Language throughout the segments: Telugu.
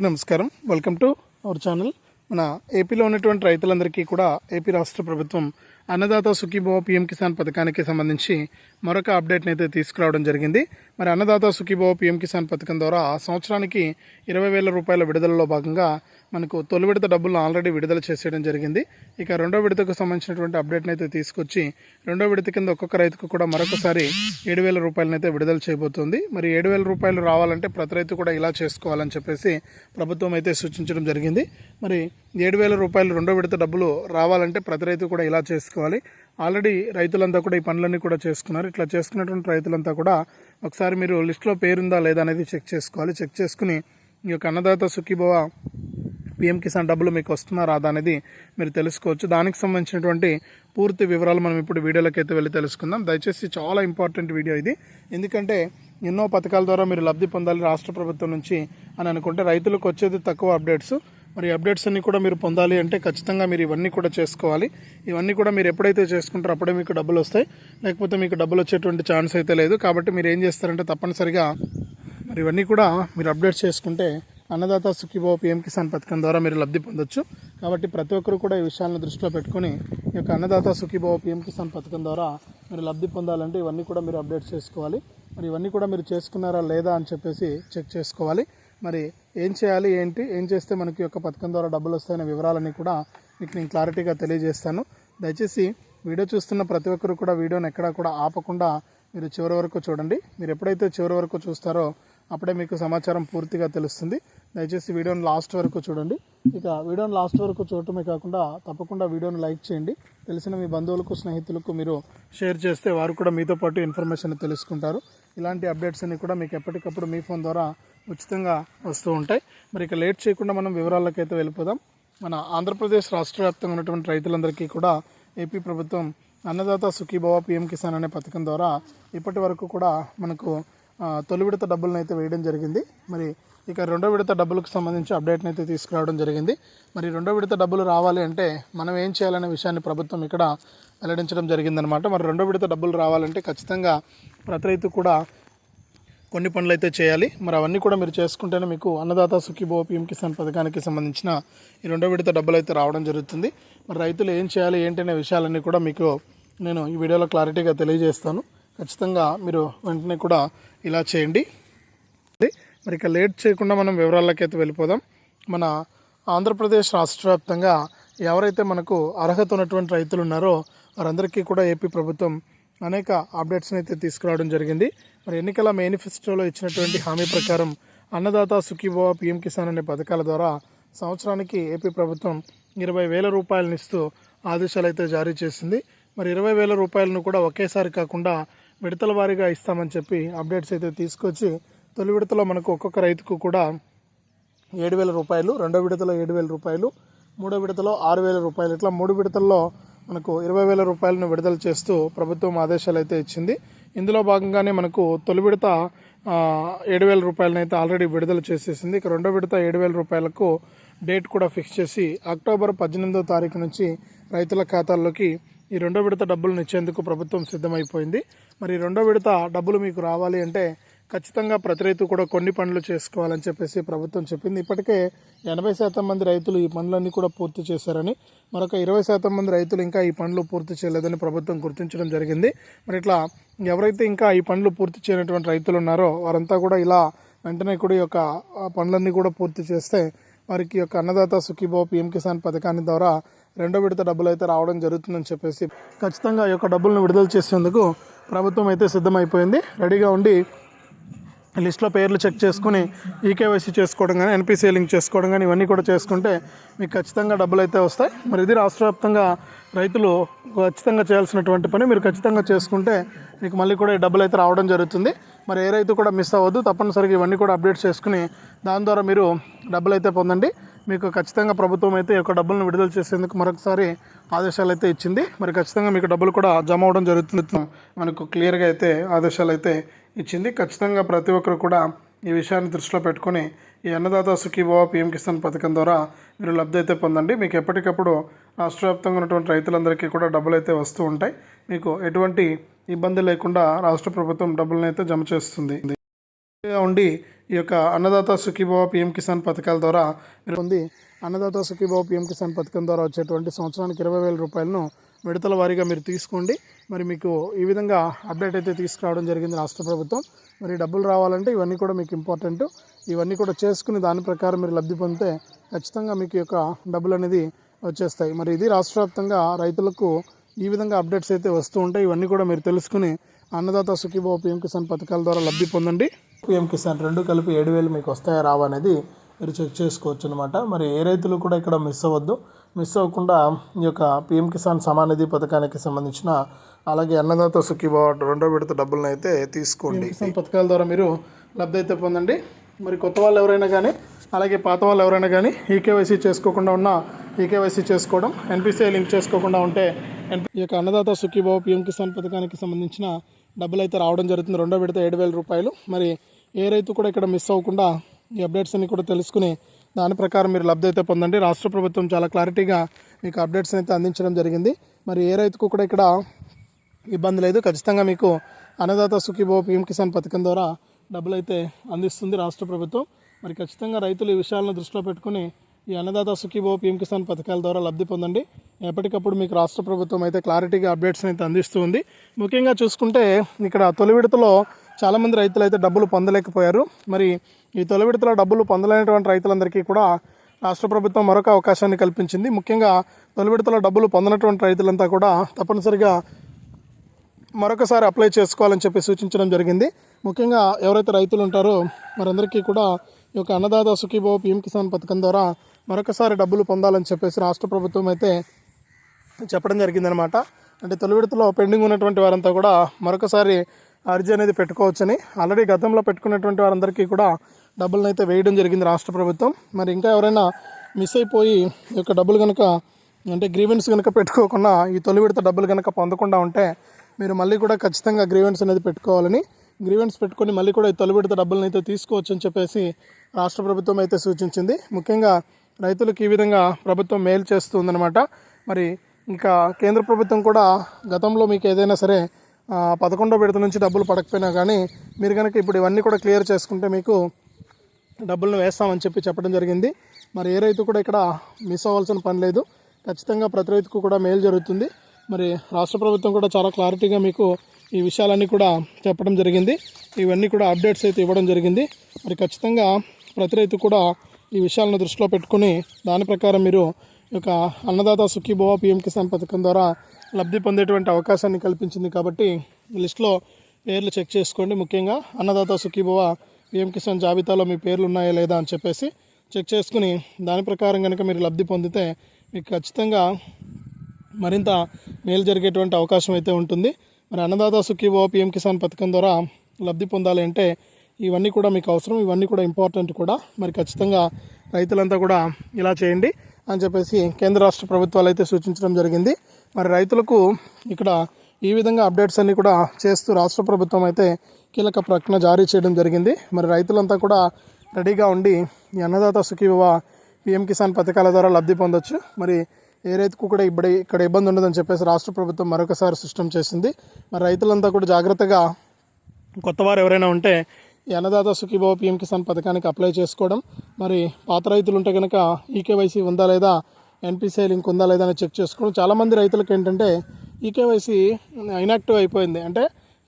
నమస్కారం. Welcome to our channel. మన ఏపీలో ఉన్నటువంటి రైతులందరికీ కూడా ఏపీ రాష్ట్ర ప్రభుత్వం అన్నదాత సుఖీభవ పిఎం కిసాన్ పథకానికి సంబంధించి మరొక అప్డేట్ని అయితే తీసుకురావడం జరిగింది. మరి అన్నదాత సుఖీభవ పిఎం కిసాన్ పథకం ద్వారా సంవత్సరానికి ఇరవై వేల రూపాయల విడుదలలో భాగంగా మనకు తొలి విడత డబ్బులను ఆల్రెడీ విడుదల చేసేయడం జరిగింది. ఇక రెండో విడతకు సంబంధించినటువంటి అప్డేట్ని అయితే తీసుకొచ్చి రెండో విడత కింద ఒక్కొక్క రైతుకు కూడా మరొకసారి ఏడు వేల రూపాయలనైతే విడుదల చేయబోతుంది. మరి ఏడు వేల రూపాయలు రావాలంటే ప్రతి రైతు కూడా ఇలా చేసుకోవాలని చెప్పేసి ప్రభుత్వం అయితే సూచించడం జరిగింది. మరి ఏడు వేల రూపాయలు రెండో విడత డబ్బులు రావాలంటే ప్రతి రైతు కూడా ఇలా చేసుకోవాలి. ఆల్రెడీ రైతులంతా కూడా ఈ పనులన్నీ కూడా చేసుకున్నారు. ఇట్లా చేసుకున్నటువంటి రైతులంతా కూడా ఒకసారి మీరు లిస్ట్లో పేరుందా లేదా అనేది చెక్ చేసుకోవాలి. చెక్ చేసుకుని ఈ యొక్క అన్నదాత సుఖీభవ పిఎం కిసాన్ డబ్బులు మీకు వస్తున్నా రాదా అనేది మీరు తెలుసుకోవచ్చు. దానికి సంబంధించినటువంటి పూర్తి వివరాలు మనం ఇప్పుడు వీడియోలోకి అయితే వెళ్ళి తెలుసుకుందాం. దయచేసి చాలా ఇంపార్టెంట్ వీడియో ఇది. ఎందుకంటే ఎన్నో పథకాల ద్వారా మీరు లబ్ధి పొందాలి రాష్ట్ర ప్రభుత్వం నుంచి అని అనుకుంటే రైతులకు వచ్చేది తక్కువ అప్డేట్స్. మరి అప్డేట్స్ అన్నీ కూడా మీరు పొందాలి అంటే ఖచ్చితంగా మీరు ఇవన్నీ కూడా చేసుకోవాలి. ఇవన్నీ కూడా మీరు ఎప్పుడైతే చేసుకుంటారో అప్పుడే మీకు డబ్బులు వస్తాయి. లేకపోతే మీకు డబ్బులు వచ్చేటువంటి ఛాన్స్ అయితే లేదు. కాబట్టి మీరు ఏం చేస్తారంటే తప్పనిసరిగా మరి ఇవన్నీ కూడా మీరు అప్డేట్ చేసుకుంటే అన్నదాత సుఖీభావ పిఎం కిసాన్ పథకం ద్వారా మీరు లబ్ధి పొందొచ్చు. కాబట్టి ప్రతి ఒక్కరు కూడా ఈ విషయాలను దృష్టిలో పెట్టుకొని ఈ యొక్క అన్నదాత సుఖీభావ పిఎం కిసాన్ పథకం ద్వారా మీరు లబ్ధి పొందాలంటే ఇవన్నీ కూడా మీరు అప్డేట్ చేసుకోవాలి. మరి ఇవన్నీ కూడా మీరు చేసుకున్నారా లేదా అని చెప్పేసి చెక్ చేసుకోవాలి. మరి ఏం చేయాలి ఏంటి ఏం చేస్తే మనకి యొక్క పథకం ద్వారా డబ్బులు వస్తాయనే వివరాలన్నీ కూడా మీకు నేను క్లారిటీగా తెలియజేస్తాను. దయచేసి వీడియో చూస్తున్న ప్రతి ఒక్కరు కూడా వీడియోని ఎక్కడా కూడా ఆపకుండా మీరు చివరి వరకు చూడండి. మీరు ఎప్పుడైతే చివరి వరకు చూస్తారో అప్పుడే మీకు సమాచారం పూర్తిగా తెలుస్తుంది. దయచేసి వీడియోని లాస్ట్ వరకు చూడండి. ఇక వీడియోని లాస్ట్ వరకు చూడటమే కాకుండా తప్పకుండా వీడియోని లైక్ చేయండి. తెలిసిన మీ బంధువులకు స్నేహితులకు మీరు షేర్ చేస్తే వారు కూడా మీతో పాటు ఇన్ఫర్మేషన్ తెలుసుకుంటారు. ఇలాంటి అప్డేట్స్ అన్ని కూడా మీకు ఎప్పటికప్పుడు మీ ఫోన్ ద్వారా ఉచితంగా వస్తూ ఉంటాయి. మరి ఇక లేట్ చేయకుండా మనం వివరాల్లోకి అయితే వెళ్ళిపోదాం. మన ఆంధ్రప్రదేశ్ రాష్ట్ర వ్యాప్తంగా ఉన్నటువంటి రైతులందరికీ కూడా ఏపీ ప్రభుత్వం అన్నదాత సుఖీభవ పిఎం కిసాన్ అనే పథకం ద్వారా ఇప్పటి వరకు కూడా మనకు తొలి విడత డబ్బులను అయితే వేయడం జరిగింది. మరి ఇక రెండో విడత డబ్బులకు సంబంధించి అప్డేట్ని అయితే తీసుకురావడం జరిగింది. మరి రెండో విడత డబ్బులు రావాలి అంటే మనం ఏం చేయాలనే విషయాన్ని ప్రభుత్వం ఇక్కడ వెల్లడించడం జరిగిందనమాట మరి రెండో విడత డబ్బులు రావాలంటే ఖచ్చితంగా ప్రతి రైతు కూడా కొన్ని పనులు అయితే చేయాలి. మరి అవన్నీ కూడా మీరు చేసుకుంటేనే మీకు అన్నదాత సుఖీభో పీఎం కిసాన్ పథకానికి సంబంధించిన ఈ రెండో విడత డబ్బులు అయితే రావడం జరుగుతుంది. మరి రైతులు ఏం చేయాలి ఏంటనే విషయాలన్నీ కూడా మీకు నేను ఈ వీడియోలో క్లారిటీగా తెలియజేస్తాను. ఖచ్చితంగా మీరు వెంటనే కూడా ఇలా చేయండి. మరి ఇక లేట్ చేయకుండా మనం వివరాల్లోకి అయితే వెళ్ళిపోదాం. మన ఆంధ్రప్రదేశ్ రాష్ట్ర వ్యాప్తంగా ఎవరైతే మనకు అర్హత ఉన్నటువంటి రైతులు ఉన్నారో వారందరికీ కూడా ఏపీ ప్రభుత్వం అనేక అప్డేట్స్ని అయితే తీసుకురావడం జరిగింది. మరి ఎన్నికల మేనిఫెస్టోలో ఇచ్చినటువంటి హామీ ప్రకారం అన్నదాత సుఖీభవ పిఎం కిసాన్ అనే పథకాల ద్వారా సంవత్సరానికి ఏపీ ప్రభుత్వం ఇరవై వేల రూపాయలను ఇస్తూ ఆదేశాలు అయితే జారీ చేసింది. మరి ఇరవై వేల రూపాయలను కూడా ఒకేసారి కాకుండా విడతల వారీగా ఇస్తామని చెప్పి అప్డేట్స్ అయితే తీసుకొచ్చి తొలి విడతలో మనకు ఒక్కొక్క రైతుకు కూడా ఏడు వేల రూపాయలు రెండో విడతలో ఏడు వేల రూపాయలు మూడో విడతలో ఆరు వేల రూపాయలు ఇట్లా మూడు విడతల్లో మనకు ఇరవై వేల రూపాయలను విడుదల చేస్తూ ప్రభుత్వం ఆదేశాలు అయితే ఇచ్చింది. ఇందులో భాగంగానే మనకు తొలి విడత ఏడు వేల రూపాయలను అయితే ఆల్రెడీ విడుదల చేసేసింది. ఇక రెండో విడత ఏడు వేల రూపాయలకు డేట్ కూడా ఫిక్స్ చేసి అక్టోబర్ పద్దెనిమిదో తారీఖు నుంచి రైతుల ఖాతాల్లోకి ఈ రెండో విడత డబ్బులను ఇచ్చేందుకు ప్రభుత్వం సిద్ధమైపోయింది. మరి రెండో విడత డబ్బులు మీకు రావాలి అంటే ఖచ్చితంగా ప్రతి రైతు కూడా కొన్ని పనులు చేసుకోవాలని చెప్పేసి ప్రభుత్వం చెప్పింది. ఇప్పటికే ఎనభై శాతం మంది రైతులు ఈ పనులన్నీ కూడా పూర్తి చేశారని మరొక ఇరవై శాతం మంది రైతులు ఇంకా ఈ పనులు పూర్తి చేయలేదని ప్రభుత్వం గుర్తించడం జరిగింది. మరి ఇట్లా ఎవరైతే ఇంకా ఈ పనులు పూర్తి చేయనటువంటి రైతులు ఉన్నారో వారంతా కూడా ఇలా వెంటనే కూడా ఈ యొక్క పనులన్నీ కూడా పూర్తి చేస్తే వారికి యొక్క అన్నదాత సుఖీభావ పిఎం కిసాన్ పథకాన్ని ద్వారా రెండో విడత డబ్బులు అయితే రావడం జరుగుతుందని చెప్పేసి ఖచ్చితంగా ఈ యొక్క డబ్బులను విడుదల చేసేందుకు ప్రభుత్వం అయితే సిద్ధమైపోయింది. రెడీగా ఉండి లిస్ట్లో పేర్లు చెక్ చేసుకుని ఈకేవైసీ చేసుకోవడం కానీ ఎన్పిసి లింక్ చేసుకోవడం కానీ ఇవన్నీ కూడా చేసుకుంటే మీకు ఖచ్చితంగా డబ్బులు అయితే వస్తాయి. మరి ఇది రాష్ట్ర వ్యాప్తంగా రైతులు ఖచ్చితంగా చేయాల్సినటువంటి పని మీరు ఖచ్చితంగా చేసుకుంటే మీకు మళ్ళీ కూడా ఈ డబ్బులు అయితే రావడం జరుగుతుంది. మరి ఏ రైతు కూడా మిస్ అవ్వద్దు. తప్పనిసరిగా ఇవన్నీ కూడా అప్డేట్ చేసుకుని దాని ద్వారా మీరు డబ్బులు అయితే పొందండి. మీకు ఖచ్చితంగా ప్రభుత్వం అయితే ఈ యొక్క డబ్బులను విడుదల చేసేందుకు మరొకసారి ఆదేశాలు అయితే ఇచ్చింది. మరి ఖచ్చితంగా మీకు డబ్బులు కూడా జమ అవడం జరుగుతుంది. మనకు క్లియర్గా అయితే ఆదేశాలు అయితే ఇచ్చింది. ఖచ్చితంగా ప్రతి ఒక్కరు కూడా ఈ విషయాన్ని దృష్టిలో పెట్టుకొని ఈ అన్నదాత సుఖీభావ పిఎం కిసాన్ పథకం ద్వారా మీరు లబ్ధి అయితే పొందండి. మీకు ఎప్పటికప్పుడు రాష్ట్ర వ్యాప్తంగా ఉన్నటువంటి రైతులందరికీ కూడా డబ్బులు అయితే వస్తూ ఉంటాయి. మీకు ఎటువంటి ఇబ్బంది లేకుండా రాష్ట్ర ప్రభుత్వం డబ్బులను అయితే జమ చేస్తుంది. ఉండి ఈ యొక్క అన్నదాత సుఖీభావ పిఎం కిసాన్ పథకాల ద్వారా మీరు ఉంది అన్నదాత సుఖీభావ పిఎం కిసాన్ పథకం ద్వారా వచ్చేటువంటి సంవత్సరానికి ఇరవై వేల రూపాయలను విడతల వారీగా మీరు తీసుకోండి. మరి మీకు ఈ విధంగా అప్డేట్ అయితే తీసుకురావడం జరిగింది రాష్ట్ర ప్రభుత్వం. మరి డబ్బులు రావాలంటే ఇవన్నీ కూడా మీకు ఇంపార్టెంట్. ఇవన్నీ కూడా చేసుకుని దాని ప్రకారం మీరు లబ్ధి పొందితే ఖచ్చితంగా మీకు యొక్క డబ్బులు అనేది వచ్చేస్తాయి. మరి ఇది రాష్ట్ర వ్యాప్తంగా రైతులకు ఈ విధంగా అప్డేట్స్ అయితే వస్తూ ఉంటాయి. ఇవన్నీ కూడా మీరు తెలుసుకుని అన్నదాత సుఖీభావ పిఎం కిసాన్ పథకాల ద్వారా లబ్ధి పొందండి. పిఎం కిసాన్ రెండు కలిపి ఏడు వేలు మీకు వస్తాయా రావా అనేది మీరు చెక్ చేసుకోవచ్చు అనమాట మరి ఏ రైతులు కూడా ఇక్కడ మిస్ అవ్వద్దు. మిస్ అవ్వకుండా ఈ యొక్క పిఎం కిసాన్ సమానిధి పథకానికి సంబంధించిన అలాగే అన్నదాత సుఖీభావ రెండో విడత డబ్బులను అయితే తీసుకోండి కిసాన్ పథకాల ద్వారా మీరు లబ్ధి అయితే పొందండి. మరి కొత్త వాళ్ళు ఎవరైనా కానీ అలాగే పాత వాళ్ళు ఎవరైనా కానీ ఈకేవైసీ చేసుకోకుండా ఉన్న ఈకేవైసీ చేసుకోవడం ఎన్పిసిఐ లింక్ చేసుకోకుండా ఉంటే ఈ యొక్క అన్నదాత సుఖీభావ పిఎం కిసాన్ పథకానికి సంబంధించిన డబ్బులు అయితే రావడం జరుగుతుంది. రెండో విడత ఏడు వేల రూపాయలు. మరి ఏ రైతు కూడా ఇక్కడ మిస్ అవ్వకుండా ఈ అప్డేట్స్ అన్ని కూడా తెలుసుకుని దాని ప్రకారం మీరు లబ్ధి అయితే పొందండి. రాష్ట్ర ప్రభుత్వం చాలా క్లారిటీగా మీకు అప్డేట్స్ అయితే అందించడం జరిగింది. మరి ఏ రైతుకు కూడా ఇక్కడ ఇబ్బంది లేదు. ఖచ్చితంగా మీకు అన్నదాత సుఖీభో పిఎం కిసాన్ పథకం ద్వారా డబ్బులు అయితే అందిస్తుంది రాష్ట్ర ప్రభుత్వం. మరి ఖచ్చితంగా రైతులు ఈ విషయాలను దృష్టిలో పెట్టుకుని ఈ అన్నదాత సుఖీభో పీఎం కిసాన్ పథకాల ద్వారా లబ్ధి పొందండి. ఎప్పటికప్పుడు మీకు రాష్ట్ర ప్రభుత్వం అయితే క్లారిటీగా అప్డేట్స్ అయితే అందిస్తూ ఉంది. ముఖ్యంగా చూసుకుంటే ఇక్కడ తొలి విడతలో చాలామంది రైతులు అయితే డబ్బులు పొందలేకపోయారు. మరి ఈ తొలి విడతలో డబ్బులు పొందలేనటువంటి రైతులందరికీ కూడా రాష్ట్ర ప్రభుత్వం మరొక అవకాశాన్ని కల్పించింది. ముఖ్యంగా తొలి విడతలో డబ్బులు పొందనటువంటి రైతులంతా కూడా తప్పనిసరిగా మరొకసారి అప్లై చేసుకోవాలని చెప్పి సూచించడం జరిగింది. ముఖ్యంగా ఎవరైతే రైతులు ఉంటారో వారందరికీ కూడా ఈ యొక్క అన్నదాత సుఖీభావ పీఎం కిసాన్ పథకం ద్వారా మరొకసారి డబ్బులు పొందాలని చెప్పేసి రాష్ట్ర ప్రభుత్వం అయితే చెప్పడం జరిగిందనమాట అంటే తొలి విడతలో పెండింగ్ ఉన్నటువంటి వారంతా కూడా మరొకసారి అర్జీ అనేది పెట్టుకోవచ్చని ఆల్రెడీ గతంలో పెట్టుకున్నటువంటి వారందరికీ కూడా డబ్బులను అయితే వేయడం జరిగింది రాష్ట్ర ప్రభుత్వం. మరి ఇంకా ఎవరైనా మిస్ అయిపోయి ఈ యొక్క డబ్బులు కనుక అంటే గ్రీవెన్స్ కనుక పెట్టుకోకుండా ఈ తొలి విడత డబ్బులు కనుక పొందకుండా ఉంటే మీరు మళ్ళీ కూడా ఖచ్చితంగా గ్రీవెన్స్ అనేది పెట్టుకోవాలని గ్రీవెన్స్ పెట్టుకొని మళ్ళీ కూడా ఈ తొలి విడత డబ్బులను అయితే తీసుకోవచ్చు అని చెప్పేసి రాష్ట్ర ప్రభుత్వం అయితే సూచించింది. ముఖ్యంగా రైతులకు ఈ విధంగా ప్రభుత్వం మేలు చేస్తుందన్నమాట. మరి ఇంకా కేంద్ర ప్రభుత్వం కూడా గతంలో మీకు ఏదైనా సరే పదకొండో విడత నుంచి డబ్బులు పడకపోయినా కానీ మీరు కనుక ఇప్పుడు ఇవన్నీ కూడా క్లియర్ చేసుకుంటే మీకు డబ్బులను వేస్తామని చెప్పి చెప్పడం జరిగింది. మరి ఏ రైతు కూడా ఇక్కడ మిస్ అవ్వాల్సిన పని లేదు. ఖచ్చితంగా ప్రతి రైతుకు కూడా మేలు జరుగుతుంది. మరి రాష్ట్ర ప్రభుత్వం కూడా చాలా క్లారిటీగా మీకు ఈ విషయాలన్నీ కూడా చెప్పడం జరిగింది. ఇవన్నీ కూడా అప్డేట్స్ అయితే ఇవ్వడం జరిగింది. మరి ఖచ్చితంగా ప్రతి రైతు కూడా ఈ విషయాలను దృష్టిలో పెట్టుకుని దాని ప్రకారం మీరు ఒక యొక్క అన్నదాత సుఖీభవ పిఎం కిసాన్ పథకం ద్వారా లబ్ధి పొందేటువంటి అవకాశాన్ని కల్పించింది కాబట్టి లిస్ట్లో పేర్లు చెక్ చేసుకోండి. ముఖ్యంగా అన్నదాత సుఖీభవ పిఎం కిసాన్ జాబితాలో మీ పేర్లు ఉన్నాయా లేదా అని చెప్పేసి చెక్ చేసుకుని దాని ప్రకారం కనుక మీరు లబ్ధి పొందితే మీకు ఖచ్చితంగా మరింత మేలు జరిగేటువంటి అవకాశం అయితే ఉంటుంది. మరి అన్నదాత సుఖీభవ పిఎం కిసాన్ పథకం ద్వారా లబ్ధి పొందాలి అంటే ఇవన్నీ కూడా మీకు అవసరం. ఇవన్నీ కూడా ఇంపార్టెంట్ కూడా. మరి ఖచ్చితంగా రైతులంతా కూడా ఇలా చేయండి అని చెప్పేసి కేంద్ర రాష్ట్ర ప్రభుత్వాలు అయితే సూచించడం జరిగింది. మరి రైతులకు ఇక్కడ ఈ విధంగా అప్డేట్స్ అన్నీ కూడా చేస్తూ రాష్ట్ర ప్రభుత్వం అయితే కీలక ప్రకటన జారీ చేయడం జరిగింది. మరి రైతులంతా కూడా రెడీగా ఉండి ఈ అన్నదాత సుఖీవ పిఎం కిసాన్ పథకాల ద్వారా లబ్ధి పొందొచ్చు. మరి ఏ రైతుకు కూడా ఇప్పుడు ఇక్కడ ఇబ్బంది ఉండదని చెప్పేసి రాష్ట్ర ప్రభుత్వం మరొకసారి సిస్టమ్ చేసింది. మరి రైతులంతా కూడా జాగ్రత్తగా కొత్తవారు ఎవరైనా ఉంటే ఈ అన్నదాత సుఖీభావ పిఎం కిసాన్ పథకానికి అప్లై చేసుకోవడం. మరి పాత రైతులు ఉంటే కనుక ఈకేవైసీ ఉందా లేదా ఎన్పిసిఐ లింక్ ఉందా లేదా అని చెక్ చేసుకోవడం. చాలామంది రైతులకు ఏంటంటే ఈకేవైసీ ఇనాక్టివ్ అయిపోయింది. అంటే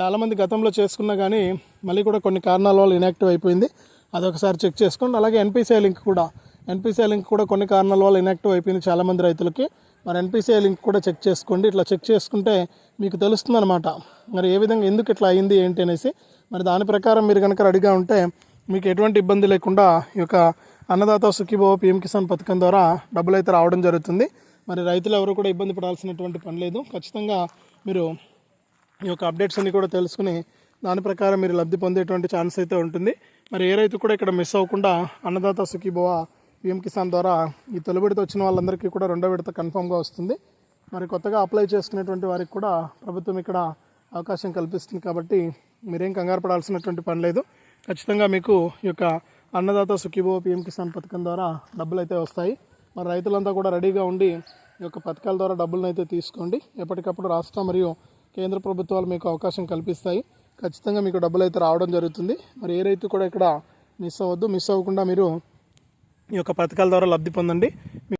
చాలామంది గతంలో చేసుకున్నా కానీ మళ్ళీ కూడా కొన్ని కారణాల వల్ల ఇనాక్టివ్ అయిపోయింది. అదొకసారి చెక్ చేసుకోండి. అలాగే ఎన్పిసిఐ లింక్ కూడా. ఎన్పిసిఐ లింక్ కూడా కొన్ని కారణాల వల్ల ఇనాక్టివ్ అయిపోయింది చాలామంది రైతులకి. మరి ఎన్పిసిఐ లింక్ కూడా చెక్ చేసుకోండి. ఇట్లా చెక్ చేసుకుంటే మీకు తెలుస్తుంది అనమాట మరి ఏ విధంగా ఎందుకు ఇట్లా అయింది ఏంటి అనేసి. మరి దాని ప్రకారం మీరు కనుక రెడీగా ఉంటే మీకు ఎటువంటి ఇబ్బంది లేకుండా ఈ యొక్క అన్నదాత సుఖీభవ పిఎం కిసాన్ పథకం ద్వారా డబ్బులు అయితే రావడం జరుగుతుంది. మరి రైతులు ఎవరు కూడా ఇబ్బంది పడాల్సినటువంటి పని లేదు. ఖచ్చితంగా మీరు ఈ యొక్క అప్డేట్స్ అన్ని కూడా తెలుసుకుని దాని ప్రకారం మీరు లబ్ధి పొందేటువంటి ఛాన్స్ అయితే ఉంటుంది. మరి ఏ రైతు కూడా ఇక్కడ మిస్ అవ్వకుండా అన్నదాత సుఖీభవ పిఎం కిసాన్ ద్వారా ఈ తొలి విడత వచ్చిన వాళ్ళందరికీ కూడా రెండో విడత కన్ఫామ్గా వస్తుంది. మరి కొత్తగా అప్లై చేసుకునేటువంటి వారికి కూడా ప్రభుత్వం ఇక్కడ అవకాశం కల్పిస్తుంది కాబట్టి మీరేం కంగారు పడాల్సినటువంటి పని లేదు. ఖచ్చితంగా మీకు ఈ యొక్క అన్నదాత సుఖీభవ పిఎం కిసాన్ పథకం ద్వారా డబ్బులు అయితే వస్తాయి. మరి రైతులంతా కూడా రెడీగా ఉండి ఈ యొక్క పథకాల ద్వారా డబ్బులను అయితే తీసుకోండి. ఎప్పటికప్పుడు రాష్ట్ర మరియు కేంద్ర ప్రభుత్వాలు మీకు అవకాశం కల్పిస్తాయి. ఖచ్చితంగా మీకు డబ్బులు అయితే రావడం జరుగుతుంది. మరి ఏ రైతు కూడా ఇక్కడ మిస్ అవ్వద్దు. మిస్ అవ్వకుండా మీరు ఈ యొక్క పథకాల ద్వారా లబ్ధి పొందండి.